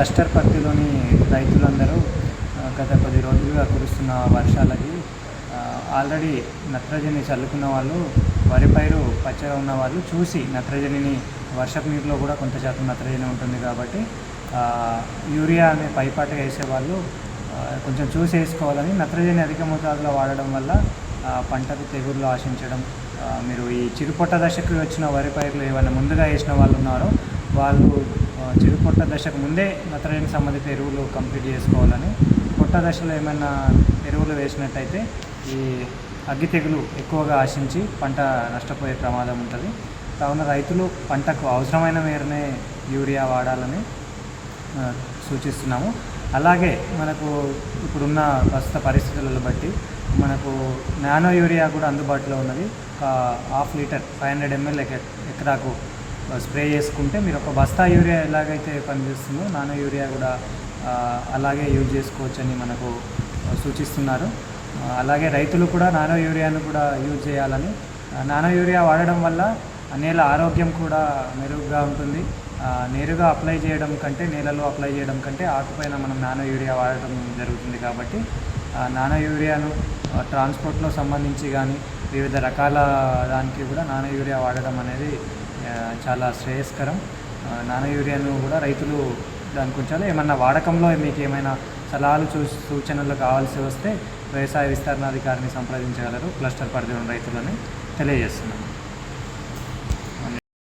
Cluster పత్తిలోని రైతులందరూ గత కొద్ది రోజులుగా కురుస్తున్న వర్షాలకి ఆల్రెడీ నత్రజని చల్లుకున్న వాళ్ళు వరి పైరు పచ్చగా ఉన్న వాళ్ళు చూసి నత్రజనిని వర్షపు నీటిలో కూడా కొంత శాతం నత్రజని ఉంటుంది కాబట్టి యూరియా అనే పైపాట వేసేవాళ్ళు వాళ్ళు కొంచెం చూసి వేసుకోవాలని నత్రజని అధిక మోతాదులో వాడడం వల్ల పంటకు తెగుళ్ళు ఆశించడం మీరు ఈ చిరుపొట్ట దశకు వచ్చిన వరి పైర్లు ఏమైనా ముందుగా వేసిన వాళ్ళు ఉన్నారో వాళ్ళు చెడు చిరుపొట్ట దశకు ముందే నత్రజని సంబంధిత ఎరువులు కంప్లీట్ చేసుకోవాలని. పొట్ట దశలో ఏమైనా ఎరువులు వేసినట్టయితే ఈ అగ్గి తెగులు ఎక్కువగా ఆశించి పంట నష్టపోయే ప్రమాదం ఉంటుంది. కావున రైతులు పంటకు అవసరమైన మేరనే యూరియా వాడాలని సూచిస్తున్నాము. అలాగే మనకు ఇప్పుడున్న ప్రస్తుత పరిస్థితులను బట్టి మనకు నానో యూరియా కూడా అందుబాటులో ఉన్నది. ఒక half litre five hundred ML ఎకరాకు స్ప్రే చేసుకుంటే మీరు ఒక బస్తా యూరియా ఎలాగైతే పనిచేస్తుందో నానో యూరియా కూడా అలాగే యూజ్ చేసుకోవచ్చని మనకు సూచిస్తున్నారు. అలాగే రైతులు కూడా నానో యూరియాను కూడా యూజ్ చేయాలని నానో యూరియా వాడడం వల్ల నేల ఆరోగ్యం కూడా మెరుగుగా ఉంటుంది. నేరుగా అప్లై చేయడం కంటే నేలలో అప్లై చేయడం కంటే ఆకుపైన మనం నానో యూరియా వాడటం జరుగుతుంది కాబట్టి నానో యూరియాను ట్రాన్స్పోర్ట్లో సంబంధించి కానీ వివిధ రకాల దానికి కూడా నానో యూరియా వాడడం అనేది చాలా శ్రేయస్కరం. నానో యూరియాను కూడా రైతులు దానికి ఉంచాలి ఏమన్నా వాడకంలో మీకు ఏమైనా సలహాలు చూ సూచనలు కావాల్సి వస్తే వ్యవసాయ విస్తరణాధికారిని సంప్రదించగలరు. క్లస్టర్ పరిధిలోని రైతులని తెలియజేస్తున్నాను.